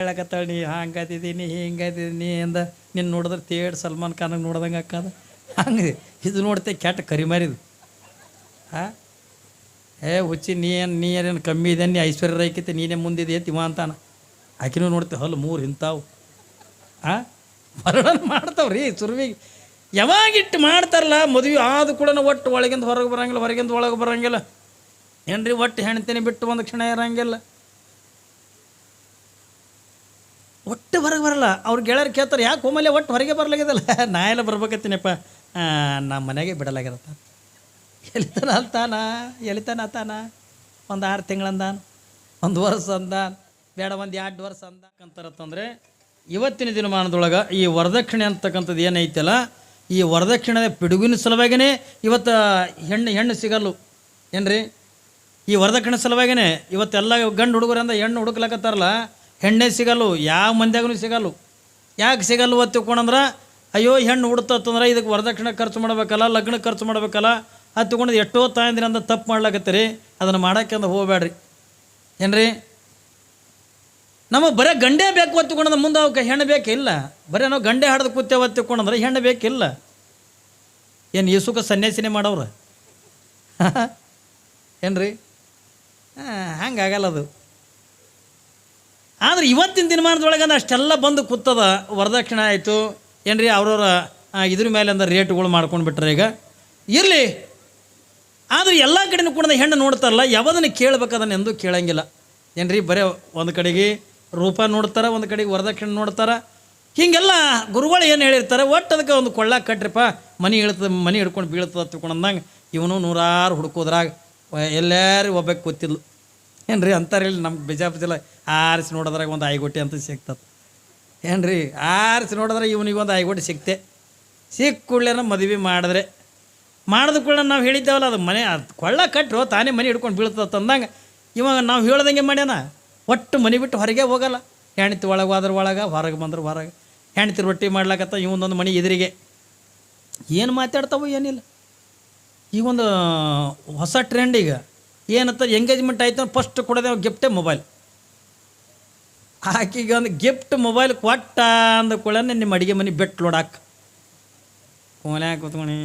ಹೇಳಕತ್ತಾಳ, ನೀ ಹಂಗದಿದ್ದೀನಿ ಹಿಂಗದಿದ್ದೀನಿ ಅಂದ ನಿನ್ನ ನೋಡಿದ್ರೆ ತೇಡ್ ಸಲ್ಮಾನ್ ಖಾನಾಗ ನೋಡ್ದಂಗೆ ಅಕ್ಕದ. ಹಂಗೆ ಇದು. ನೋಡ್ತೆ ಕೆಟ್ಟ ಕರಿಮಾರಿದು ಹಾಂ? ಏ ಹುಚ್ಚಿ, ನೀ ಏನು, ನೀ ಏನೇನು ಕಮ್ಮಿ ಇದೆ ನೀ ಐಶ್ವರ್ಯ ರೈಕಿತ್ತೆ ನೀನೇ ಮುಂದಿದೆ ತಿಮ್ಮ ಅಂತಾನ. ಆಕಿನೂ ನೋಡ್ತೆ, ಹಲ್ಲು ಮೂರು ಇಂತಾವು. ಹಾಂ? ವರ್ಣನ ಮಾಡ್ತಾವ್ರಿ ಸುರ್ವಿಗೆ. ಯಾವಾಗಿಟ್ಟು ಮಾಡ್ತಾರಲ್ಲ, ಮದುವೆ ಆದ ಕೂಡ ಒಟ್ಟು ಒಳಗಿಂದ ಹೊರಗೆ ಬರಂಗಿಲ್ಲ, ಹೊರಗಿಂದ ಒಳಗೆ ಬರಂಗಿಲ್ಲ. ಏನ್ರಿ ಒಟ್ಟು ಹೆಣ್ತೀನಿ ಬಿಟ್ಟು ಒಂದು ಕ್ಷಣ ಇರಂಗಿಲ್ಲ. ಒಟ್ಟು ಹೊರಗೆ ಬರಲ್ಲ. ಅವ್ರು ಗೆಳೆಯರು ಕೇಳ್ತಾರೆ, ಯಾಕೆ ಹೋಮಲ್ಲೇ ಒಟ್ಟು ಹೊರಗೆ ಬರ್ಲಾಗ್ಯದಲ್ಲ? ನಾ ಎಲ್ಲ ಬರ್ಬೇಕತ್ತೀನಪ್ಪ. ನಮ್ಮ ಮನೆಗೆ ಬಿಡಲಾಗಿರತ್ತ ಎಲಿತಾನ ಅಂತಾನ ಎಲಿತಾನ ಅತಾನ ಒಂದು ಆರು ತಿಂಗಳಂದಾನ ಒಂದು ವರ್ಷ ಅಂದಾನ, ಬೇಡ ಒಂದು ಎರಡು ವರ್ಷ ಅಂದಾಕಂತಾರತ್ತಂದ್ರೆ ಇವತ್ತಿನ ದಿನಮಾನದೊಳಗೆ ಈ ವರದಕ್ಷಿಣೆ ಅಂತಕ್ಕಂಥದ್ದು ಏನೈತಲ್ಲ, ಈ ವರದಕ್ಷಿಣೆ ಪಿಡುಗಿನ ಸಲುವಾಗಿನೇ ಇವತ್ತು ಹೆಣ್ಣು ಹೆಣ್ಣು ಸಿಗಲ್ಲು. ಏನ್ರಿ? ಈ ವರದಕ್ಷಿಣೆ ಸಲುವಾಗಿನೇ ಇವತ್ತೆಲ್ಲ ಗಂಡು ಹುಡುಗರಿಂದ ಹೆಣ್ಣು ಹುಡುಕ್ಲಕತ್ತಾರಲ್ಲ ಹೆಣ್ಣೆ ಸಿಗಲ್ಲು, ಯಾವ ಮಂದ್ಯಾಗೂ ಸಿಗಲ್ಲು. ಯಾಕೆ ಸಿಗಲ್ಲ ಅಂತ ತಿಳ್ಕೊಂಡಂದ್ರೆ ಅಯ್ಯೋ, ಹೆಣ್ಣು ಹುಡ್ತಂದ್ರೆ ಇದಕ್ಕೆ ವರದಕ್ಷಿಣೆ ಖರ್ಚು ಮಾಡ್ಬೇಕಲ್ಲ, ಲಗ್ನ ಖರ್ಚು ಮಾಡ್ಬೇಕಲ್ಲ, ಅದು ತೊಗೊಂಡು ಎಷ್ಟೋ ತಾಯಂದಿರಿಂದ ತಪ್ಪು ಮಾಡ್ಲಾಕತ್ತೀರಿ, ಅದನ್ನು ಮಾಡೋಕ್ಕೆ ಹೋಗಬೇಡ್ರಿ ಏನ್ರಿ? ನಮಗೆ ಬರೀ ಗಂಡೇ ಬೇಕು ಒತ್ತಿಕೊಂಡ್ರೆ ಮುಂದೆ ಅವಕ್ಕೆ ಹೆಣ್ಣು ಬೇಕಿಲ್ಲ ಬರೀ ನಾವು ಗಂಡೆ ಹಾಡ್ದು ಕೂತೆ ಒತ್ತಿಕೊಂಡ್ರೆ ಹೆಣ್ಣು ಬೇಕಿಲ್ಲ ಏನು ಯೇಸುಕ ಸನ್ಯಾಸಿನೇ ಮಾಡವ್ರ? ಏನ್ರಿ? ಹಂಗಾಗಲ್ಲ ಅದು. ಆದ್ರೆ ಇವತ್ತಿನ ದಿನಮಾನದೊಳಗೆ ಅಷ್ಟೆಲ್ಲ ಬಂದು ಕೂತದ, ವರದಕ್ಷಿಣೆ ಆಯಿತು. ಏನ್ರಿ ಅವ್ರವ್ರ ಇದ್ರ ಮೇಲೆ ಅಂದ್ರೆ ರೇಟ್ಗಳು ಮಾಡ್ಕೊಂಡು ಬಿಟ್ರೆ ಈಗ? ಇರಲಿ. ಆದರೆ ಎಲ್ಲ ಕಡೆನೂ ಕೂಡ ಹೆಣ್ಣು ನೋಡ್ತಾರಲ್ಲ, ಯಾವುದನ್ನು ಕೇಳ್ಬೇಕು ಅದನ್ನು ಎಂದೂ ಕೇಳಂಗಿಲ್ಲ. ಏನ್ರಿ, ಬರೀ ಒಂದು ಕಡೆಗೆ ರೂಪ ನೋಡ್ತಾರೆ, ಒಂದು ಕಡೆಗೆ ವರದಕ್ಷಿಣೆ ನೋಡ್ತಾರೆ. ಹೀಗೆಲ್ಲ ಗುರುಗಳು ಏನು ಹೇಳಿರ್ತಾರೆ, ಒಟ್ಟು ಅದಕ್ಕೆ ಒಂದು ಕೊಳ್ಳ ಕಟ್ರಿಪ್ಪ, ಮನೆ ಇಳ್ತದ ಮನೆ ಹಿಡ್ಕೊಂಡು ಬೀಳ್ತದೆ ತಿಳ್ಕೊಂಡು ಅಂದಂಗೆ ಇವನು ನೂರಾರು ಹುಡುಕೋದ್ರಾಗ ಎಲ್ಲರೂ ಒಬ್ಬಕ್ಕೆ ಕೂತಿದ್ಲು. ರೀ ಅಂತಾರೆ ಇಲ್ಲಿ ನಮ್ಗೆ ಬಿಜಾಪುರ ಆರಿಸಿ ನೋಡಿದ್ರಾಗ ಒಂದು ಐಗೊಟ್ಟಿ ಅಂತ ಸಿಗ್ತದೆ. ಏನು ರೀ ಆರಿಸಿ ನೋಡಿದ್ರೆ ಇವನಿಗೆ ಒಂದು ಐಗೊಟ್ಟಿ ಸಿಕ್ತೆ ಸಿಕ್ಕ ಕೂಡಲೇ ಮದುವೆ ಮಾಡಿದ್ರೆ, ಮಾಡಿದ ಕೂಡ ನಾವು ಹೇಳಿದ್ದೇವಲ್ಲ, ಅದು ಮನೆ, ಅದು ಕೊಳ್ಳ ಕಟ್ಟರು ತಾನೇ ಮನೆ ಹಿಡ್ಕೊಂಡು ಬೀಳ್ತದೆ ತಂದಂಗೆ ಇವಾಗ ನಾವು ಹೇಳ್ದಂಗೆ ಮಾಡ್ಯಾನ? ಒಟ್ಟು ಮನೆ ಬಿಟ್ಟು ಹೊರಗೆ ಹೋಗಲ್ಲ. ಹೆಣ್ತಿ ಒಳಗೆ ಹೋದ್ರೆ ಒಳಗೆ, ಹೊರಗೆ ಬಂದ್ರೆ ಹೊರಗೆ. ಹೆಣ್ತಿ ರೊಟ್ಟಿ ಮಾಡ್ಲಾಕತ್ತ ಇವೊಂದೊಂದು ಮನೆ ಎದುರಿಗೆ. ಏನು ಮಾತಾಡ್ತಾವೋ ಏನಿಲ್ಲ. ಈ ಒಂದು ಹೊಸ ಟ್ರೆಂಡ್ ಈಗ. ಏನಂತ ಎಂಗೇಜ್ಮೆಂಟ್ ಆಯ್ತು ಫಸ್ಟ್ ಕೊಡೋದೇ ಗಿಫ್ಟೇ ಮೊಬೈಲ್ ಆಕಿಗೆ ಒಂದು ಗಿಫ್ಟ್ ಮೊಬೈಲ್ ಕೊಟ್ಟ ಅಂದ ಕೂಡ ನಿಮ್ಮ ಅಡುಗೆ ಮನೆ ಬೆಟ್ಟು ನೋಡಾಕ. ಕೋಲ್ಯಾಕ ಕೂತ್ಕೊಂಡು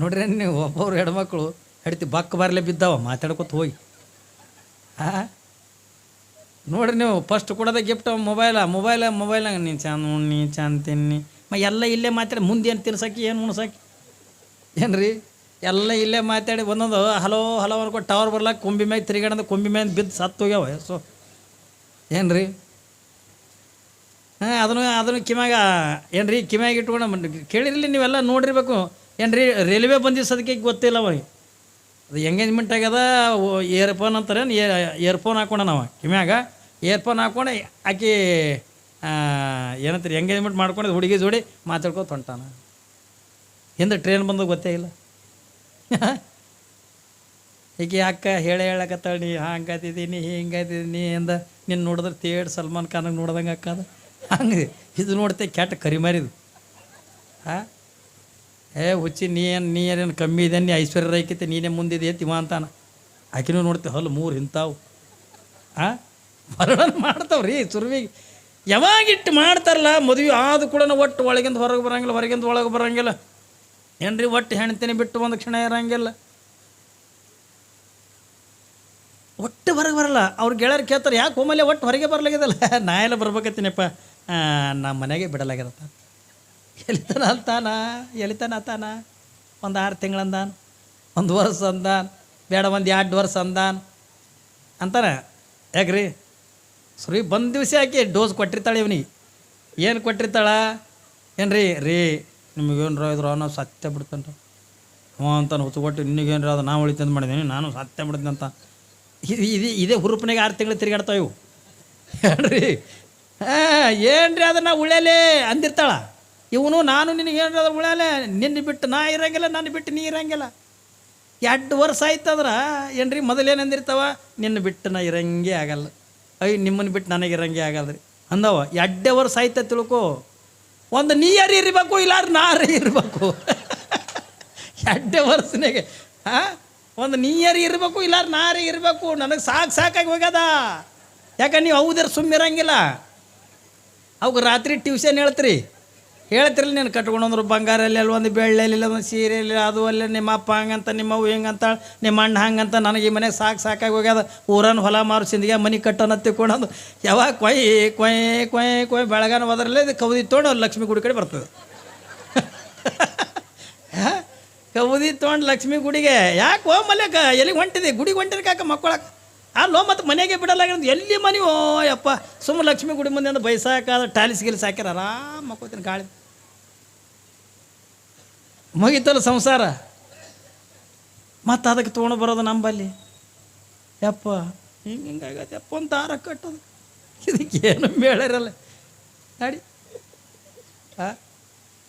ನೋಡ್ರಿ ನೀವು ಒಬ್ಬೊಬ್ರು ಹೆಣ್ಮಕ್ಳು ಹೆಡ್ತಿ ಬಕ್ಕ ಬರಲೇ ಬಿದ್ದಾವ, ಮಾತಾಡ್ಕೊತ ಹೋಗಿ. ಹಾಂ ನೋಡ್ರಿ ನೀವು ಫಸ್ಟ್ ಕೊಡೋದೇ ಗಿಫ್ಟ್ ಮೊಬೈಲ ಮೊಬೈಲ ಮೊಬೈಲ್ನಾಗ ನೀನು ಚಂದ ಉಣ್ಣಿ ಚಂದ ತಿನ್ನಿ. ಮ ಎಲ್ಲ ಇಲ್ಲೇ ಮಾತಾಡಿ, ಮುಂದೆ ಏನು ತಿನ್ಸಾಕಿ ಏನು ಉಣ್ಸಕ್ಕೆ? ಏನ್ರಿ? ಎಲ್ಲ ಇಲ್ಲೇ ಮಾತಾಡಿ ಒಂದೊಂದು ಹಲೋ ಹಲೋ ಅನ್ಕೊಂಡು ಟವರ್ ಬರ್ಲಾಕ ಕೊಂಬಿ ಮ್ಯಾಗ ತಿರುಗಾಡಂದ ಕೊಂಬಿ ಮ್ಯಾಗ ಬಿದ್ದು ಸತ್ತು ಹೋಗ್ಯಾವ ಸೊ ಏನ್ರಿ? ಹಾಂ, ಅದನ್ನು ಅದನ್ನು ಕಿಮ್ಯಾಗ, ಏನ್ರಿ, ಕಿಮ್ಯಾಗ ಇಟ್ಕೊಂಡು ಕೇಳಿರಲಿ ನೀವೆಲ್ಲ ನೋಡಿರ್ಬೇಕು. ಏನ್ರಿ ರೈಲ್ವೆ ಬಂದಿಸೋದಕ್ಕೆ ಗೊತ್ತಿಲ್ಲ ಅವ ಅದು ಎಂಗೇಜ್ಮೆಂಟ್ ಆಗ್ಯದ ಇಯರ್ಫೋನ್ ಅಂತಾರೆ ಇಯರ್ಫೋನ್ ಹಾಕೊಂಡ ನಾವು ಕಿಮ್ಯಾಗ. ಇಯರ್ಫೋನ್ ಹಾಕೊಂಡು, ಆಕಿ ಏನಂತಾರೆ ಎಂಗೇಜ್ಮೆಂಟ್ ಮಾಡ್ಕೊಂಡು ಹುಡುಗಿ ಜೋಡಿ ಮಾತಾಡ್ಕೊತ ಹೊಂಟಾನ. ಹಿಂದೆ ಟ್ರೈನ್ ಬಂದು ಗೊತ್ತೇ ಇಲ್ಲ. ಈಕೆ ಅಕ್ಕ ಹೇಳೇ ಹೇಳಕತ್ತಾಳ, ನೀ ಹಂಗಾತಿದ್ದೀನಿ ಹಿಂಗಾತಿದ್ದೀನಿ ಅಂದ. ನಿನ್ನ ನೋಡಿದ್ರೆ ತೇಡ್ ಸಲ್ಮಾನ್ ಖಾನಾಗ ನೋಡ್ದಂಗೆ ಹಾಕದ? ಹಂಗೆ. ಇದು ನೋಡ್ತೆ ಕೆಟ್ಟ ಕರಿಮಾರಿದು ಹಾಂ? ಏ ಹುಚ್ಚಿ, ನೀ ಏನು ನೀ ಏನೇನು ಕಮ್ಮಿ ಇದೆ, ನೀ ಐಶ್ವರ್ಯ ರೈಕಿತ್ತೆ ನೀನೇ ಮುಂದಿದೆ ತಿವ ಅಂತಾನ. ಆಕಿನೂ ನೋಡ್ತೆ, ಹಲ್ಲು ಮೂರು ಇಂತಾವು. ಆ? ವರ್ಣನ ಮಾಡ್ತಾವ್ರಿ ಸುರ್ವಿಗೆ. ಯಾವಾಗಿಟ್ಟು ಮಾಡ್ತಾರಲ್ಲ? ಮದುವೆ ಆದ ಕೂಡ ಒಟ್ಟು ಒಳಗಿಂದ ಹೊರಗೆ ಬರಂಗಿಲ್ಲ, ಹೊರಗಿಂದ ಒಳಗೆ ಬರಂಗಿಲ್ಲ. ಏನ್ರಿ ಒಟ್ಟು ಹೆಣ್ತೀನಿ ಬಿಟ್ಟು ಒಂದು ಕ್ಷಣ ಇರಂಗಿಲ್ಲ. ಒಟ್ಟು ಹೊರಗೆ ಬರಲ್ಲ. ಅವ್ರು ಗೆಳೆಯರು ಕೇಳ್ತಾರೆ, ಯಾಕೆ ಹೋಮಲೆ ಒಟ್ಟು ಹೊರಗೆ ಬರ್ಲಾಗ್ಯದಲ್ಲ? ನಾ ಎಲ್ಲ ಬರ್ಬೇಕತ್ತೀನಪ್ಪ. ನಮ್ಮ ಮನೆಗೆ ಬಿಡಲಾಗ್ಯದತ್ತ ಎಲಿತಾನ ಅಂತಾನ ಎಲಿತಾನ ಅಂತಾನ. ಒಂದು ಆರು ತಿಂಗಳಂದಾನ ಒಂದು ವರ್ಷ ಅಂದಾನ, ಬೇಡ ಒಂದು ಎರಡು ವರ್ಷ ಅಂದಾನ. ಅಂತಾನೆ, ಯಾಕ್ರಿ? ಸುರಿ, ಬಂದ ದಿವಸ ಹಾಕಿ ಡೋಸ್ ಕೊಟ್ಟಿರ್ತಾಳೆ ಇವನಿ ಏನು ಕೊಟ್ಟಿರ್ತಾಳ? ಏನು ರೀ ರೀ ನಿಮಗೇನು ರೋ ಇದ್ರು ನಾವು ಸತ್ಯ ಬಿಡ್ತಾನೆ ಹ್ಞೂ ಹೊತ್ತು ಕೊಟ್ಟು ನಿನಗೇನು ಅದು ನಾವು ಉಳಿತಂದು ಮಾಡಿದ್ದೀನಿ ನಾನು ಸತ್ಯ ಬಿಡ್ತೀನಿ ಅಂತ ಇದು ಇದು ಹುರುಪನೆಗೆ ಆರು ತಿಂಗಳು ತಿರುಗಾಡ್ತಾವ ಇವು. ಏನ್ರಿ? ಹಾಂ, ಏನ್ರಿ ಅದನ್ನು ಉಳ್ಯಾಲೆ ಅಂದಿರ್ತಾಳ. ಇವನು, ನಾನು ನಿನಗೆ ಏನ್ರಿ ಅದ್ರ ಉಳ್ಯಾಲೆ ನಿನ್ನ ಬಿಟ್ಟು ನಾ ಇರಂಗಿಲ್ಲ, ನನ್ನ ಬಿಟ್ಟು ನೀ ಇರಂಗಿಲ್ಲ. ಎರಡು ವರ್ಷ ಆಯ್ತಂದ್ರೆ ಏನ್ರಿ, ಮೊದಲೇನು ಅಂದಿರ್ತಾವ? ನಿನ್ನ ಬಿಟ್ಟು ನಾ ಇರಂಗೇ ಆಗಲ್ಲ. ಅಯ್ಯ ನಿಮ್ಮನ್ನು ಬಿಟ್ಟು ನನಗೆ ಇರಂಗೆ ಆಗಲ್ಲ ರೀ ಅಂದವ, ಎರಡೇ ವರ್ಷ ಆಯ್ತ ತಿಳ್ಕೊ. ಒಂದು ನೀಯರ್ ಇರಬೇಕು, ಇಲ್ಲಾರ ನಾರೇ ಇರಬೇಕು? ಎರಡೇ ವರ್ಷನಾಗೆ ಹಾಂ? ಒಂದು ನೀಯರಿ ಇರಬೇಕು, ಇಲ್ಲಾರ ನಾರಿ ಇರಬೇಕು. ನನಗೆ ಸಾಕು ಸಾಕಾಗಿ ಹೋಗ್ಯದ. ಯಾಕಂದ್ರೆ ನೀವು ಹೌದಿರ ಸುಮ್ಮಿರಂಗಿಲ್ಲ ಅವ್ಗೆ ರಾತ್ರಿ ಟ್ಯೂಷನ್ ಹೇಳ್ತೀರಿ. ಹೇಳ್ತಿರಲಿ ನೀನು ಕಟ್ಕೊಂಡ್ರು ಬಂಗಾರ ಅಲ್ಲಿ ಒಂದು ಬೆಳ್ಳೆಲಿಲ್ಲ ಒಂದು ಸೀರೆ ಇಲ್ಲ ಅದು ಅಲ್ಲ, ನಿಮ್ಮ ಅಪ್ಪ ಹಂಗಂತ, ನಿಮ್ಮ ಅವ್ವ ಹಿಂಗಂತ, ನಿಮ್ಮ ಅಣ್ಣ ಹಂಗಂತ, ನನಗೆ ಈ ಮನೆ ಸಾಕು ಸಾಕಾಗಿ ಹೋಗ್ಯದ. ಊರನ್ನು ಹೊಲ ಮಾರು ಸಿಂದಿಗೆ ಮನೆ ಕಟ್ಟೋಣ ತಿಕ್ಕೊಂಡು ಯಾವಾಗ ಕೊಯ್ ಕೊಯ್ ಕೊಯ್ ಕೊಯ್ ಬೆಳಗಾನ ಹೋದ್ರಲ್ಲೇ ಕೌದಿ ತೊಗೊಂಡು ಲಕ್ಷ್ಮಿ ಗುಡಿ ಕಡೆ ಬರ್ತದೆ. ಕೌದಿ ತೊಗೊಂಡು ಲಕ್ಷ್ಮಿ ಗುಡಿಗೆ. ಯಾಕೆ ಓ ಮಲ್ಯಕ, ಎಲ್ಲಿಗೆ ಹೊಂಟಿದೆ? ಗುಡಿಗೆ ಹೊಂಟಿದೆ ಕಾಕ ಮಕ್ಕಳಕ್ಕೆ ಅಲ್ಲೋ ಮತ್ತು ಮನೆಗೆ ಬಿಡಲ್ಲ ಎಲ್ಲಿ ಮನೆ? ಓ, ಯಪ್ಪ. ಸುಮ್ಮ ಲಕ್ಷ್ಮಿ ಗುಡಿ ಮುಂದೆ ಅಂದ್ರೆ ಬೈಸಾಕಾದ ಟಾಲಿಸ್ ಗಿಲಿಸ್ ಹಾಕ್ಯಾರ. ಆರಾಮ್ ಮಕ್ಕೋತೀನಿ ಗಾಳಿ. ಮುಗಿತಲ್ಲ ಸಂಸಾರ? ಮತ್ತು ಅದಕ್ಕೆ ತೊಗೊಂಡು ಬರೋದು ನಂಬಲ್ಲಿ? ಯಪ್ಪ, ಹಿಂಗೆ ಹಿಂಗಾಗತ್ತೆ ಯಪ್ಪ, ಒಂದು ದಾರ ಕಟ್ಟೋದು. ಇದಕ್ಕೆ ಏನು ಬೇಡರಲ್ಲ ನಾಡಿ. ಹಾಂ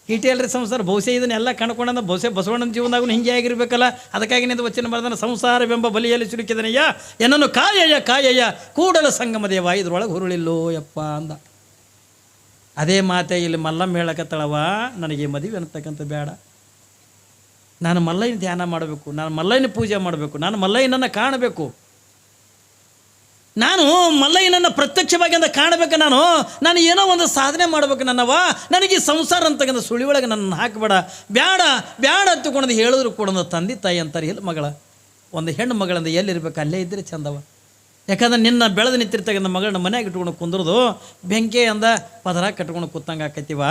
ಇಟೇಲ್ರಿ ಸಂಸಾರ ಬಹುಶಃ ಇದನ್ನೆಲ್ಲ ಕಣ್ಕೊಂಡ ಬಹುಶಃ ಬಸವಣ್ಣನ ಜೀವನದಾಗೂ ಹಿಂಗೆ ಆಗಿರ್ಬೇಕಲ್ಲ? ಅದಕ್ಕಾಗಿ ನಿಂದು ವಚನ ಸಂಸಾರವೆಂಬ ಬಲಿಯಲ್ಲಿ ಸಿಲುಕಿದನಯ್ಯ ಏನನ್ನು ಕಾಯಯ್ಯ ಕಾಯಯ್ಯ, ಕೂಡಲ ಸಂಗಮ ದೇವ, ಇದ್ರೊಳಗೆ ಹುರುಳಿಲ್ಲೋ ಯಪ್ಪ ಅಂದ. ಅದೇ ಮಾತೆ ಇಲ್ಲಿ ಮಲ್ಲಮ್ಮ ಹೇಳಕತ್ತಳವ ನನಗೆ ಮದುವೆ ಅನ್ನತಕ್ಕಂಥ ಬೇಡ. ನಾನು ಮಲ್ಲಯ್ಯನ ಧ್ಯಾನ ಮಾಡಬೇಕು, ನಾನು ಮಲ್ಲಯ್ಯನ ಪೂಜೆ ಮಾಡಬೇಕು, ನಾನು ಮಲ್ಲಯ್ಯನನ್ನು ಕಾಣಬೇಕು. ನಾನು ಮಲ್ಲಯ್ಯನನ್ನು ಪ್ರತ್ಯಕ್ಷವಾಗಿ ಅಂತ ಕಾಣಬೇಕು ನಾನು. ನಾನು ಏನೋ ಒಂದು ಸಾಧನೆ ಮಾಡಬೇಕು ನನ್ನವ ನನಗೆ ಸಂಸಾರ ಅಂತಕ್ಕಂಥ ಸುಳಿ ಒಳಗೆ ನನ್ನ ಹಾಕಬೇಡ. ಬ್ಯಾಡ ಬ್ಯಾಡ ಅಂತಕೊಂಡು ಹೇಳಿದ್ರು ಕೂಡ ತಂದೆ ತಾಯಿ ಅಂತಾರೆ. ಎಲ್ಲಿ ಮಗಳ? ಒಂದು ಹೆಣ್ಣು ಮಗಳಂದ ಎಲ್ಲಿರ್ಬೇಕು ಅಲ್ಲೇ ಇದ್ದರೆ ಚಂದವ. ಯಾಕಂದ್ರೆ ನಿನ್ನ ಬೆಳೆದು ನಿಂತಿರ್ತಕ್ಕಂಥ ಮಗಳನ್ನ ಮನೆಯಾಗ ಇಟ್ಕೊಂಡು ಕುಂದ್ರದು ಬೆಂಕಿ ಅಂದ ಪದರ ಕಟ್ಕೊಂಡು ಕೂತಂಗೆ ಆಕೈತಿವ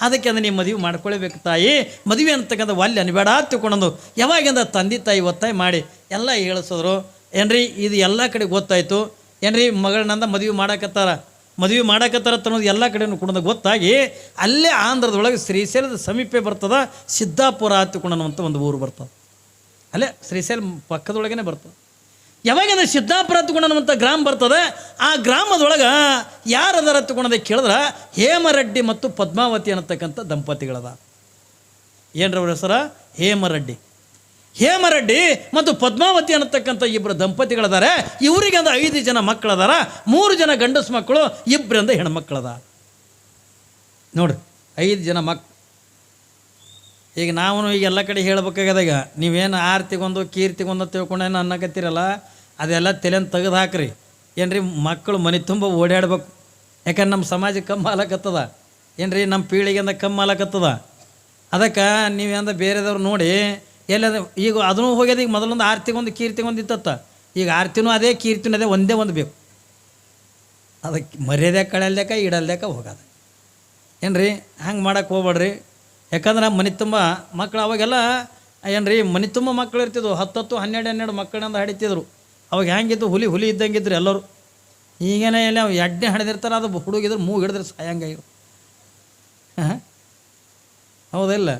ಅದಕ್ಕೆ ಅಂದ್ರೆ ನೀವು ಮದುವೆ ಮಾಡ್ಕೊಳ್ಬೇಕು ತಾಯಿ. ಮದುವೆ ಅಂತಕ್ಕಂಥ ವಾಲ್ಯ ಅನ್ಬೇಡ ತಿಳ್ಕೊಂಡು ಯಾವಾಗಿಂದ ತಂದೆ ತಾಯಿ ಒತ್ತಾಯ ಮಾಡಿ ಎಲ್ಲ ಹೇಳಿಸಿದ್ರು. ಏನ್ರಿ, ಇದು ಎಲ್ಲ ಕಡೆ ಗೊತ್ತಾಯ್ತು. ಏನ್ರಿ ಮಗಳನ್ನಂದ ಮದುವೆ ಮಾಡಾಕತ್ತಾರ? ಮದುವೆ ಮಾಡಾಕತ್ತಾರ ಅನ್ನೋದು ಎಲ್ಲ ಕಡೆನೂ ಕೂಡ ಗೊತ್ತಾಗಿ ಅಲ್ಲೇ ಆಂಧ್ರದೊಳಗೆ ಶ್ರೀಶೈಲದ ಸಮೀಪ ಬರ್ತದ, ಸಿದ್ದಾಪುರ ಹತ್ತಿಕೊಂಡು ಅನ್ನುವಂಥ ಒಂದು ಊರು ಬರ್ತದೆ. ಅಲ್ಲೇ ಶ್ರೀಶೈಲ ಪಕ್ಕದೊಳಗೇನೆ ಬರ್ತದೆ. ಯಾವಾಗಿಂದ ಸಿದ್ದಾಪುರ ಹತ್ಕೊಂಡು ಅನ್ನುವಂಥ ಗ್ರಾಮ ಬರ್ತದೆ, ಆ ಗ್ರಾಮದೊಳಗೆ ಯಾರು ಅದರ ಹತ್ಕೊಂಡದ ಕೇಳಿದ್ರೆ ಹೇಮರೆಡ್ಡಿ ಮತ್ತು ಪದ್ಮಾವತಿ ಅನ್ನತಕ್ಕಂಥ ದಂಪತಿಗಳದ. ಏನ್ರವ್ರ ಹೆಸರ? ಹೇಮರೆಡ್ಡಿ. ಹೇಮರೆಡ್ಡಿ ಮತ್ತು ಪದ್ಮಾವತಿ ಅನ್ನತಕ್ಕಂಥ ಇಬ್ಬರು ದಂಪತಿಗಳಿದ್ದಾರೆ ಇವರಿಗೆ ಐದು ಜನ ಮಕ್ಕಳದಾರ. ಮೂರು ಜನ ಗಂಡಸು ಮಕ್ಕಳು ಇಬ್ಬರಿಂದ ಹೆಣ್ಮಕ್ಳದ. ನೋಡ್ರಿ ಐದು ಜನ ಮಕ್, ಈಗ ನಾವು ಈಗ ಎಲ್ಲ ಕಡೆ ಹೇಳ್ಬೇಕಾಗ್ಯದ ಈಗ. ನೀವೇನು ಆರ್ತಿಗೊಂದು, ಕೀರ್ತಿಗೊಂದು ತಿಳ್ಕೊಂಡೇನು ಅನ್ನಕತ್ತೀರಲ್ಲ? ಅದೆಲ್ಲ ತಲೆನ ತೆಗೆದು ಹಾಕ್ರಿ. ಏನ್ರಿ, ಮಕ್ಕಳು ಮನೆ ತುಂಬ ಓಡಾಡ್ಬೇಕು. ಯಾಕಂದ್ರೆ ನಮ್ಮ ಸಮಾಜ ಕಮ್ಮಿ ಆಲಕತ್ತದ ಏನ್ರಿ, ನಮ್ಮ ಪೀಳಿಗೆಯಿಂದ ಕಮ್ಮಿ ಆಲಕತ್ತದ ಅದಕ್ಕೆ ನೀವೇಂದ ಬೇರೆದವ್ರು ನೋಡಿ ಎಲ್ಲದ ಈಗ ಅದನ್ನು ಹೋಗ್ಯದ, ಈಗ ಮೊದಲೊಂದು ಆರ್ತಿಗೊಂದು ಕೀರ್ತಿಗೊಂದು ಇತ್ತತ್ತ. ಈಗ ಆರ್ತಿನೂ ಅದೇ, ಕೀರ್ತಿನೂ ಅದೇ, ಒಂದೇ ಒಂದು ಬೇಕು. ಅದಕ್ಕೆ ಮರ್ಯಾದೆ ಕಳೆಯಲ್ದೇಕ ಇಡಲ್ದೇಕ ಹೋಗೋದು. ರೀ ಹಂಗೆ ಮಾಡೋಕೆ ಹೋಗ್ಬೇಡ್ರಿ. ಯಾಕಂದ್ರೆ ಮನೆ ತುಂಬ ಮಕ್ಕಳು ಅವಾಗೆಲ್ಲ, ಏನ್ರಿ, ಮನೆ ತುಂಬ ಮಕ್ಕಳು ಇರ್ತಿದ್ವು. ಹತ್ತತ್ತು, ಹನ್ನೆರಡು ಹನ್ನೆರಡು ಮಕ್ಕಳಿಂದ ಹಡಿತಿದ್ರು. ಅವಾಗ ಹೆಂಗಿದ್ದು ಹುಲಿ ಹುಲಿ ಇದ್ದಂಗಿದ್ರು ಎಲ್ಲರೂ. ಈಗೇನೇ ಎಲ್ಲ ಎಡ್ಡೆ ಹಡಿದಿರ್ತಾರೆ, ಅದು ಹುಡುಗಿದ್ರು ಮೂಗು ಹಿಡಿದ್ರೆ ಸಾಯಂಗಾಗಿರು ಹಾಂ ಹೌದಿಲ್ಲ.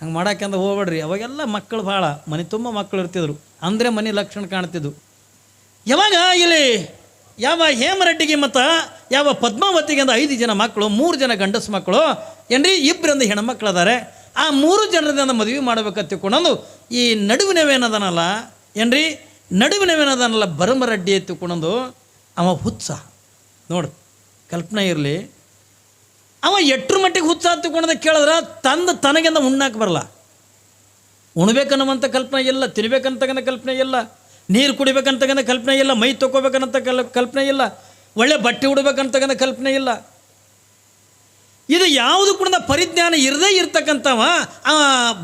ಹಂಗೆ ಮಾಡಾಕಂದ ಹೋಗ್ಬೇಡ್ರಿ. ಅವಾಗೆಲ್ಲ ಮಕ್ಕಳು ಭಾಳ, ಮನೆ ತುಂಬ ಮಕ್ಕಳು ಇರ್ತಿದ್ರು. ಅಂದರೆ ಮನೆ ಲಕ್ಷಣ ಕಾಣ್ತಿದ್ವು. ಯಾವಾಗ ಇಲ್ಲಿ ಯಾವ ಹೇಮರೆಡ್ಡಿಗೆ ಮತ್ತು ಯಾವ ಪದ್ಮಾವತಿಗೆ ಅಂದ ಐದು ಜನ ಮಕ್ಕಳು, ಮೂರು ಜನ ಗಂಡಸು ಮಕ್ಕಳು, ಏನ್ರಿ? ಇಬ್ಬರಿಂದ ಹೆಣ್ಮಕ್ಳು ಅದಾರೆ ಆ ಮೂರು ಜನರಿಂದ ಮದುವೆ ಮಾಡ್ಬೇಕಂತ ತಿಳ್ಕೊಂಡು ಈ ನಡುವಿನವೇನದನಲ್ಲ, ಏನ್ರಿ? ನಡುವಿನವೇನದನಲ್ಲ ಬರಮರೆಡ್ಡಿ ತಿಳ್ಕೊಂಡು ಅವ ಹುತ್ಸ. ನೋಡು, ಕಲ್ಪನೆ ಇರಲಿ. ಅವ ಎಟ್ರ ಮಟ್ಟಿಗೆ ಹುಚ್ಚ ಹತ್ತಿಕೊಂಡದ ಕೇಳಿದ್ರೆ ತಂದು ತನಗಿಂದ ಉಣ್ಣಾಕ ಬರಲ್ಲ. ಉಣ್ಬೇಕನ್ನುವಂಥ ಕಲ್ಪನೆ ಇಲ್ಲ ತಿನ್ಬೇಕಂತಕ್ಕಂಥ ಕಲ್ಪನೆ ಇಲ್ಲ, ನೀರು ಕುಡಿಬೇಕಂತಕ್ಕಂಥ ಕಲ್ಪನೆ ಇಲ್ಲ, ಮೈ ತೊಗೋಬೇಕನ್ನಂತ ಕಲ್, ಕಲ್ಪನೆ ಇಲ್ಲ, ಒಳ್ಳೆ ಬಟ್ಟೆ ಉಡ್ಬೇಕಂತಕ್ಕಂಥ ಕಲ್ಪನೆ ಇಲ್ಲ. ಇದು ಯಾವುದು ಕೂಡ ಪರಿಜ್ಞಾನ ಇರದೇ ಇರ್ತಕ್ಕಂಥವ ಆ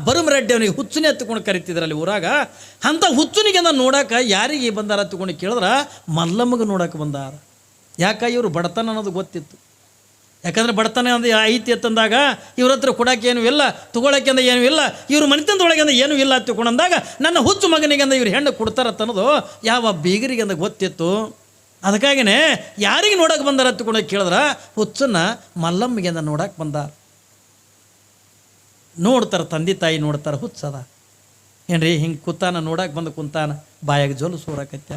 ಬರುಮರೆಡ್ಡಿ ಅವನಿಗೆ ಹುಚ್ಚುನೇ ಹತ್ಕೊಂಡು ಕರಿತಿದ್ರಲ್ಲಿ ಊರಾಗ. ಅಂಥ ಹುಚ್ಚುನಿಗೆ ನೋಡೋಕೆ ಯಾರಿಗೆ ಬಂದಾರ ತಗೊಂಡು ಕೇಳಿದ್ರೆ, ಮಲ್ಲಮ್ಮಗೆ ನೋಡೋಕೆ ಬಂದಾರ. ಯಾಕೆ ಇವರು ಬಡತನ ಅನ್ನೋದು ಗೊತ್ತಿತ್ತು. ಯಾಕಂದ್ರೆ ಬಡತನ ಅಂದರೆ ಐತಿ ಅಂತಂದಾಗ ಇವ್ರ ಹತ್ರ ಕೊಡೋಕೆ ಏನೂ ಇಲ್ಲ, ತೊಗೊಳಕ್ಕೆ ಏನೂ ಇಲ್ಲ, ಇವ್ರ ಮನೆತನದೊಳಗೆ ಅಂದ ಏನೂ ಇಲ್ಲ ತಿಳ್ಕೊಂಡಂದಾಗ ನನ್ನ ಹುಚ್ಚು ಮಗನಿಗೆ ಅಂದ ಇವ್ರು ಹೆಣ್ಣು ಕೊಡ್ತಾರತ್ತ ಅನ್ನೋದು ಯಾವ ಬೀಗರಿಗೆ ಗೊತ್ತಿತ್ತು. ಅದಕ್ಕಾಗಿನೇ ಯಾರಿಗೆ ನೋಡೋಕೆ ಬಂದಾರ ತಿಳ್ಕೊಂಡು ಕೇಳಿದ್ರೆ, ಹುಚ್ಚನ್ನು ಮಲ್ಲಮ್ಮಿಗೆ ಅಂದ ನೋಡಕ್ಕೆ ಬಂದಾರ. ನೋಡ್ತಾರೆ, ತಂದೆ ತಾಯಿ ನೋಡ್ತಾರೆ ಹುಚ್ಚದ ಏನ್ರಿ, ಹಿಂಗೆ ಕುತ್ತಾನ ನೋಡಕ್ಕೆ ಬಂದು ಕುಂತಾನ, ಬಾಯಾಗ ಜೊಲು ಸೂರಕತ್ಯ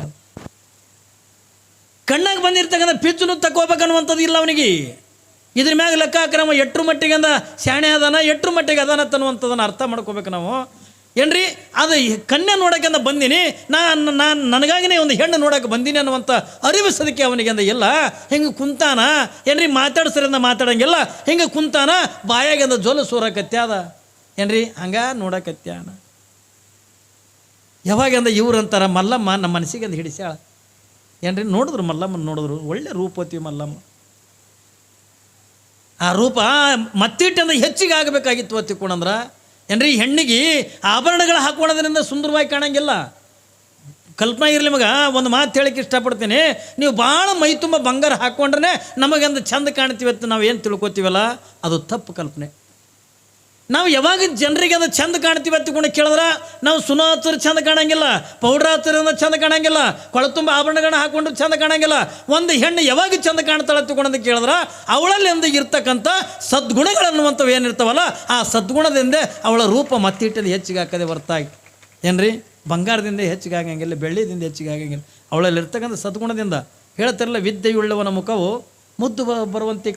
ಕಣ್ಣಾಗ ಬಂದಿರ್ತಕ್ಕಂಥ ಪಿಚ್ಚುನು ತಗೋಬೇಕನ್ನುವಂಥದ್ದು ಇಲ್ಲ ಅವನಿಗೆ. ಇದ್ರ ಮ್ಯಾಗ ಲೆಕ್ಕ ಹಾಕ್ರವ ಎಟ್ರು ಮಟ್ಟಿಗೆ ಅಂದ, ಶಾಣೆ ಅದಾನ, ಎಟ್ರ ಮಟ್ಟಿಗೆ ಅದಾನ ಅನ್ನುವಂಥದ್ದನ್ನು ಅರ್ಥ ಮಾಡ್ಕೋಬೇಕು ನಾವು. ಏನ್ರಿ? ಅದು ಕನ್ಯೆ ನೋಡೋಕೆಂದ ಬಂದೀನಿ. ನಾನು ನಾನು ನನಗಾಗಿನೇ ಒಂದು ಹೆಣ್ಣು ನೋಡೋಕೆ ಬಂದೀನಿ ಅನ್ನುವಂಥ ಅರಿವಿಸೋದಕ್ಕೆ ಅವನಿಗೆ ಅಂದ ಇಲ್ಲ ಹಿಂಗೆ ಕುಂತಾನ? ಏನ್ರಿ ಮಾತಾಡ್ಸರಿಂದ ಮಾತಾಡಂಗಿಲ್ಲ ಹಿಂಗೆ ಕುಂತಾನ? ಬಾಯಾಗಿಂದ ಜೊಲ ಸೂರಕತ್ಯಾದ ಏನ್ರಿ? ಹಂಗ ನೋಡಕತ್ಯಾನ ಯಾವಾಗಂದ ಇವ್ರು ಅಂತಾರ, ಮಲ್ಲಮ್ಮ, ನಮ್ಮ ಮನಸ್ಸಿಗೆ ಅಂದ ಹಿಡಿಸ್ಯಾಳ. ಏನ್ರಿ? ನೋಡಿದ್ರು ಮಲ್ಲಮ್ಮನ ನೋಡಿದ್ರು. ಒಳ್ಳೆ ರೂಪತಿ ಮಲ್ಲಮ್ಮ. ಆ ರೂಪ ಮತ್ತಿಟ್ಟಂದ್ರೆ ಹೆಚ್ಚಿಗೆ ಆಗಬೇಕಾಗಿತ್ತು ತಿಕ್ಕೊಂಡ್ರ ಏನ್ರಿ ಹೆಣ್ಣಿಗೆ ಆಭರಣಗಳು ಹಾಕೊಳ್ಳೋದ್ರಿಂದ ಸುಂದರವಾಗಿ ಕಾಣಂಗಿಲ್ಲ. ಕಲ್ಪನೆ ಇರಲಿ ಮಗ, ಒಂದು ಮಾತು ಹೇಳಕ್ಕೆ ಇಷ್ಟಪಡ್ತೀನಿ. ನೀವು ಭಾಳ ಮೈ ತುಂಬ ಬಂಗಾರ ಹಾಕ್ಕೊಂಡ್ರೆ ನಮಗಂದು ಚಂದ ಕಾಣ್ತೀವಿ ಅಂತ ನಾವು ಏನು ತಿಳ್ಕೊತೀವಲ್ಲ? ಅದು ತಪ್ಪು ಕಲ್ಪನೆ. ನಾವು ಯಾವಾಗ ಜನರಿಗೆ ಅದು ಚಂದ ಕಾಣ್ತೀವಿ ಅಂತಕೊಂಡು ಕೇಳಿದ್ರೆ ನಾವು ಸುನಾ ಹತ್ತಿರ ಚಂದ ಕಾಣಂಗಿಲ್ಲ ಪೌಡ್ರ್ ಹತ್ತಿರ ಚಂದ ಕಾಣಂಗಿಲ್ಲ, ಕೊಳತುಂಬ ಆಭರಣಗಳನ್ನ ಹಾಕೊಂಡು ಚಂದ ಕಾಣಂಗಿಲ್ಲ. ಒಂದು ಹೆಣ್ಣು ಯಾವಾಗ ಚಂದ ಕಾಣ್ತಾಳೆ ಅಂತ ಕೇಳಿದ್ರೆ ಅವಳಲ್ಲಿ ಇರ್ತಕ್ಕಂಥ ಸದ್ಗುಣಗಳನ್ನುವಂಥವು ಏನಿರ್ತಾವಲ್ಲ, ಆ ಸದ್ಗುಣದಿಂದ ಅವಳ ರೂಪ ಮತ್ತಿಟ್ಟಲ್ಲಿ ಹೆಚ್ಚಿಗೆ ಹಾಕದೆ ಹೊರತಾಗಿ. ಏನ್ರಿ? ಬಂಗಾರದಿಂದ ಹೆಚ್ಚಿಗೆ ಆಗಂಗಿಲ್ಲ ಬೆಳ್ಳಿದಿಂದ ಹೆಚ್ಚಿಗೆ ಆಗಂಗಿಲ್ಲ. ಅವಳಲ್ಲಿ ಇರ್ತಕ್ಕಂಥ ಸದ್ಗುಣದಿಂದ ಹೇಳ್ತಾರಲ್ಲ, ವಿದ್ಯೆಯುಳ್ಳವನ ಮುಖವು ಮುದ್ದು ಬರುವಂತೆ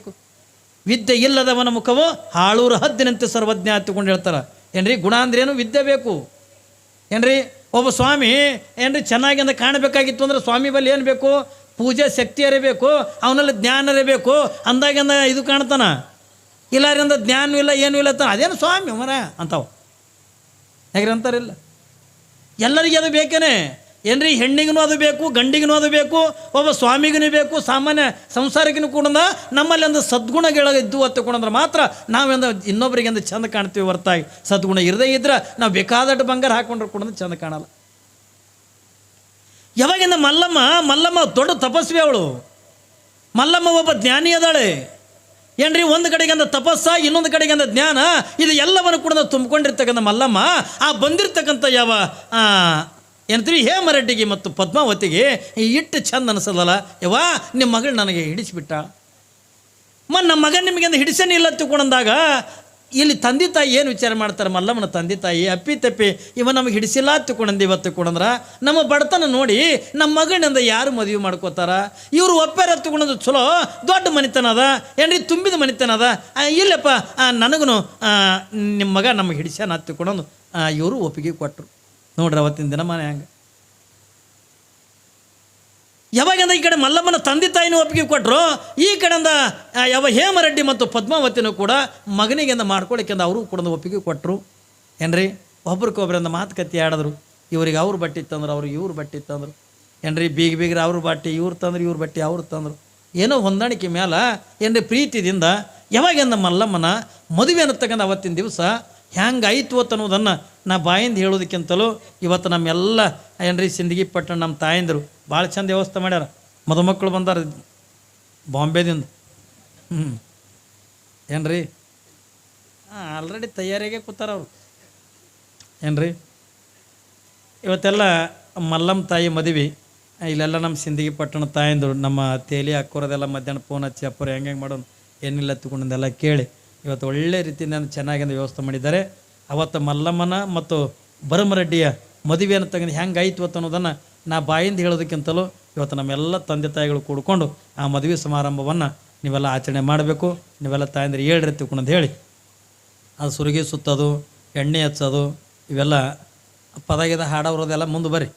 ವಿದ್ಯೆ ಇಲ್ಲದವನ ಮುಖವು ಹಾಳೂರು ಹದ್ದಿನಂತೆ ಸರ್ವಜ್ಞ ಹತ್ತಿಕೊಂಡು ಹೇಳ್ತಾರೆ. ಏನ್ರಿ? ಗುಣ ಅಂದ್ರೇನು ವಿದ್ಯೆ ಬೇಕು? ಏನ್ರಿ? ಒಬ್ಬ ಸ್ವಾಮಿ, ಏನ್ರಿ? ಚೆನ್ನಾಗಿ ಅಂದ್ರೆ ಕಾಣಬೇಕಾಗಿತ್ತು ಅಂದ್ರೆ ಸ್ವಾಮಿ ಬಲ್ಲಿ ಏನು ಬೇಕು? ಪೂಜೆ ಶಕ್ತಿ ಬೇಕು, ಅವನಲ್ಲಿ ಜ್ಞಾನ ಬೇಕು ಅಂದಾಗಿಂದ ಇದು ಕಾಣ್ತಾನ? ಇಲ್ಲಾರಿಂದ ಜ್ಞಾನವೂ ಇಲ್ಲ, ಏನೂ ಇಲ್ಲ ಅದೇನು ಸ್ವಾಮಿ ಮರ ಅಂತಾವ. ಹೇಗ್ರಿ ಅಂತಾರಿಲ್ಲ? ಎಲ್ಲರಿಗೆ ಅದು ಬೇಕೇನೆ? ಏನ್ರಿ ಹೆಣ್ಣಿಗೂ ಅದು ಬೇಕು ಗಂಡಿಗೂ ಅದು ಬೇಕು, ಒಬ್ಬ ಸ್ವಾಮಿಗೂ ಬೇಕು, ಸಾಮಾನ್ಯ ಸಂಸಾರಿಗೂ ಕೂಡ ನಮ್ಮಲ್ಲಿ ಒಂದು ಸದ್ಗುಣಗಳಿದ್ದು ಇದ್ದು ಹೊತ್ತುಕೊಂಡ್ರೆ ಮಾತ್ರ ನಾವೆಂದು ಇನ್ನೊಬ್ಬರಿಗೆ ಒಂದು ಚಂದ ಕಾಣ್ತೀವಿ ಹೊರತಾಗಿ. ಸದ್ಗುಣ ಇರದೇ ಇದ್ರೆ ನಾವು ಬೇಕಾದಷ್ಟು ಬಂಗಾರ ಹಾಕೊಂಡ್ರೆ ಕೂಡ ಚಂದ ಕಾಣಲ್ಲ. ಯಾವಾಗಿಂದ ಮಲ್ಲಮ್ಮ ಮಲ್ಲಮ್ಮ ದೊಡ್ಡ ತಪಸ್ವಿ ಅವಳು. ಮಲ್ಲಮ್ಮ ಒಬ್ಬ ಜ್ಞಾನಿ ಅದಾಳೆ. ಏನ್ರಿ, ಒಂದು ಕಡೆಗೆ ಅಂದ ತಪಸ್ಸ, ಇನ್ನೊಂದು ಕಡೆಗೆ ಅಂದ ಜ್ಞಾನ, ಇದು ಎಲ್ಲವನ್ನು ಕೂಡ ತುಂಬಿಕೊಂಡಿರ್ತಕ್ಕಂಥ ಮಲ್ಲಮ್ಮ, ಆ ಬಂದಿರ್ತಕ್ಕಂಥ ಯಾವ ಹೇ ಹೇಮರೆಡ್ಡಿಗೆ ಮತ್ತು ಪದ್ಮಾವತಿಗೆ ಇಟ್ಟು ಚಂದ ಅನಿಸೋದಲ್ಲ. ಯವ್ವಾ ನಿಮ್ಮ ಮಗಳು ನನಗೆ ಹಿಡಿಸಿಬಿಟ್ಟ. ಮ ನಮ್ಮ ಮಗ ನಿಮಗೆ ಹಿಡಿಸೇನೆ ಇಲ್ಲ ತಿಳ್ಕೊಂಡಂದಾಗ, ಇಲ್ಲಿ ತಂದೆ ತಾಯಿ ಏನು ವಿಚಾರ ಮಾಡ್ತಾರೆ? ಮಲ್ಲಮ್ಮನ ತಂದೆ ತಾಯಿ, ಅಪ್ಪಿ ತಪ್ಪಿ, ಇವ ನಮಗೆ ಹಿಡಿಸಿಲ್ಲ ತಿಳ್ಕೊಂಡಂದು ಇವತ್ತು ತಿಳ್ಕೊಂಡ್ರ ನಮ್ಮ ಬಡತನ ನೋಡಿ ನಮ್ಮ ಮಗನಿಂದ ಯಾರು ಮದುವೆ ಮಾಡ್ಕೋತಾರ? ಇವರು ಒಪ್ಪಾರ ತಗೊಂಡದು ಚಲೋ, ದೊಡ್ಡ ಮನೆತನದ ಅದ. ಏನ್ರಿ, ತುಂಬಿದ ಮನೆತನದ ಅದ? ಇಲ್ಲಪ್ಪ ನನಗೂ ನಿಮ್ಮ ಮಗ ನಮಗೆ ಹಿಡಿಸ್ಯಾನ ತಿಳ್ಕೊಂಡು ಇವರು ಒಪ್ಪಿಗೆ ಕೊಟ್ಟರು ನೋಡ್ರಿ ಅವತ್ತಿನ ದಿನ ಮನೆ ಹಂಗೆ. ಯಾವಾಗಿಂದ ಈ ಕಡೆ ಮಲ್ಲಮ್ಮನ ತಂದೆ ತಾಯಿನೂ ಒಪ್ಪಿಗೆ ಕೊಟ್ಟರು ಈ ಕಡೆಯಿಂದ ಯಾವ ಹೇಮರೆಡ್ಡಿ ಮತ್ತು ಪದ್ಮಾವತಿನೂ ಕೂಡ ಮಗನಿಗೆಂದ ಮಾಡ್ಕೊಳಿಕೆಂದ ಅವರು ಕೂಡ ಒಪ್ಪಿಗೆ ಕೊಟ್ಟರು ಏನ್ರಿ? ಒಬ್ರಿಗೊಬ್ರಿಂದ ಮಾತುಕತೆ ಆಡಿದ್ರು. ಇವ್ರಿಗೆ ಅವ್ರ ಬಟ್ಟೆ ತಂದ್ರು, ಅವ್ರಿಗೆ ಇವ್ರ ಬಟ್ಟೆ ತಂದರು. ಏನ್ರಿ? ಬೀಗ ಬೀಗ್ರ ಅವ್ರ ಬಟ್ಟೆ, ಇವ್ರು ತಂದ್ರು, ಇವ್ರ ಬಟ್ಟೆ ಅವ್ರು ತಂದ್ರು. ಏನೋ ಹೊಂದಾಣಿಕೆ ಮೇಲೆ ಏನ್ರಿ ಪ್ರೀತಿದಿಂದ, ಯಾವಾಗಿಂದ ಮಲ್ಲಮ್ಮನ ಮದುವೆ ಅನ್ನತಕ್ಕಂಥ ಅವತ್ತಿನ ದಿವಸ ಅಂತ ಅನ್ನೋದನ್ನು ನಾ ಬಾಯಿಂದ ಹೇಳೋದಕ್ಕಿಂತಲೂ ಇವತ್ತು ನಮ್ಮೆಲ್ಲ ಏನ್ರಿ ಸಿಂದಗಿ ಪಟ್ಟಣ ನಮ್ಮ ತಾಯಂದರು ಭಾಳ ಚಂದ ವ್ಯವಸ್ಥೆ ಮಾಡ್ಯಾರ. ಮದುಮಕ್ಕಳು ಬಂದಾರ ಬಾಂಬೆದಿಂದ. ಹ್ಞೂ ಏನ್ರಿ? ಹಾಂ ಆಲ್ರೆಡಿ ತಯಾರಿಗೆ ಕೂತಾರ ಅವರು. ಏನ್ರಿ? ಇವತ್ತೆಲ್ಲ ಮಲ್ಲಮ್ಮ ತಾಯಿ ಮದುವೆ. ಇಲ್ಲೆಲ್ಲ ನಮ್ಮ ಸಿಂದಗಿ ಪಟ್ಟಣ ತಾಯಂದರು ನಮ್ಮ ತೇಲಿ ಹಾಕೋರದೆಲ್ಲ ಮಧ್ಯಾಹ್ನ ಫೋನ್ ಹಚ್ಚಿ ಅಪ್ಪರು ಹೆಂಗೆ ಹೆಂಗೆ ಮಾಡೋದು ಏನಿಲ್ಲ ತಗೊಂಡೆಲ್ಲ ಕೇಳಿ. ಇವತ್ತು ಒಳ್ಳೆ ರೀತಿಯಿಂದ ಚೆನ್ನಾಗಿಂದ ವ್ಯವಸ್ಥೆ ಮಾಡಿದ್ದಾರೆ. ಅವತ್ತು ಮಲ್ಲಮ್ಮನ ಮತ್ತು ಭರಮರೆಡ್ಡಿಯ ಮದುವೆಯನ್ನು ತೆಗೆದು ಹೆಂಗೆ ಆಯ್ತು ಅಂತ ಅನ್ನೋದನ್ನು ನಾ ಬಾಯಿಂದ ಹೇಳೋದಕ್ಕಿಂತಲೂ ಇವತ್ತು ನಮ್ಮೆಲ್ಲ ತಂದೆ ತಾಯಿಗಳು ಕೂಡ್ಕೊಂಡು ಆ ಮದುವೆ ಸಮಾರಂಭವನ್ನು ನೀವೆಲ್ಲ ಆಚರಣೆ ಮಾಡಬೇಕು. ನೀವೆಲ್ಲ ತಾಯಂದ್ರೆ ಹೇಳಿರಿ ತಿಳ್ಕೊಂಡು ಹೇಳಿ. ಅದು ಸುರುಗಿ ಸುತ್ತೋದು, ಎಣ್ಣೆ ಹಚ್ಚೋದು, ಇವೆಲ್ಲ ಪದಗಿದ ಹಾಡೋರದೆಲ್ಲ ಮುಂದೆ ಬರ್ರಿ.